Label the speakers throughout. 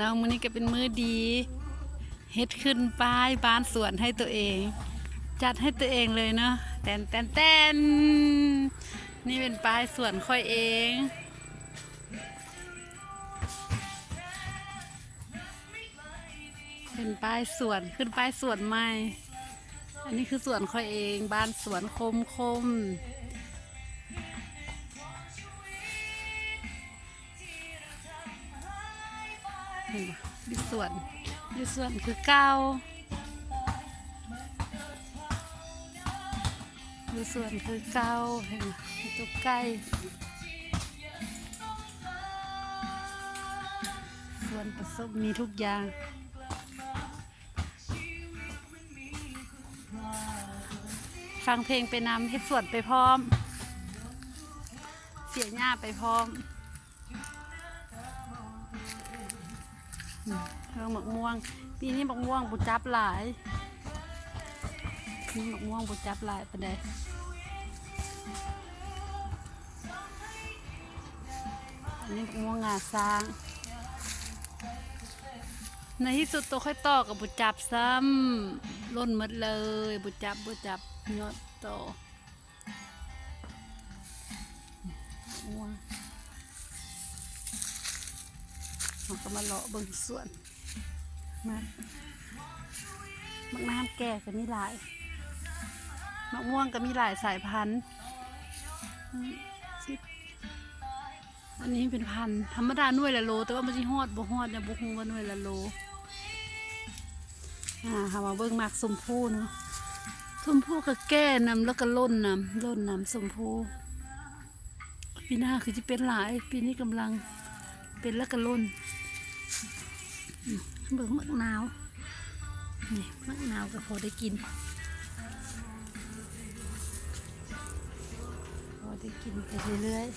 Speaker 1: น้องมื้อนี้ก็เป็นมื้อดีเฮ็ดขึ้นป้ายบ้านสวนให้ตัวเอง จัดให้ตัวเองเลยเนาะแตนแตนแตนนี่เป็นป้ายสวนค่อยเองเป็นป้ายสวนขึ้นป้ายสวนใหม่ อันนี้คือสวนค่อยเอง บ้านสวนคมคม ห็นปะอยู่สวนอยู่สวนคือเก้าอยู่สวนคือเก้าเห็นปะมีตัวใกล้สวนผสมมีทุกอย่างฟังเพลงไปนำเฮ็ดสวดไปพร้อม เสียหญ้าไปพร้อม อืมเรื่องหมักม่วง ปีนี้หมักม่วงบุจับหลายนี้หมักม่วงบุจับหลายประเดยอันนี้หมักม่วงงาสร้าง ในที่สุดตัวค่อยต่อกับบุจับซ้ำล่นหมดเลย บุจับบุจับยอดโตม่วง เราก็มาเลาะเบิ่งสวนมามักน้ำแก่ก็มีหลายมะม่วงก็มีหลายสายพันธุ์อันนี้เป็นพันธุ์ธรรมดาหน่วยละโล แต่ว่ามันสิฮอดบ่ฮอดเนี่ยบ่ฮู้ว่าหน่วยละโลอ่าหามาเบิ่งมากสมพูเนาะสมพูก็แก้นำแล้วก็ล่นนำล่นนำสมพูปีหน้าคือจะเป็นหลาย ปีนี้กำลังเป็นแล้วก็ล่น เบิ่งมะนาวนี่มะนาวก็พอได้กิน พอได้กินไปเรื่อยๆ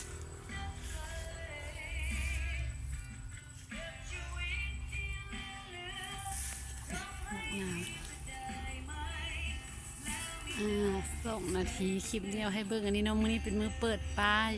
Speaker 1: มะนาวอ่าสองนาทีคลิปเดียวให้เบิ่งอันนี้น้องมื้อนี้เป็นมือเปิดป้าย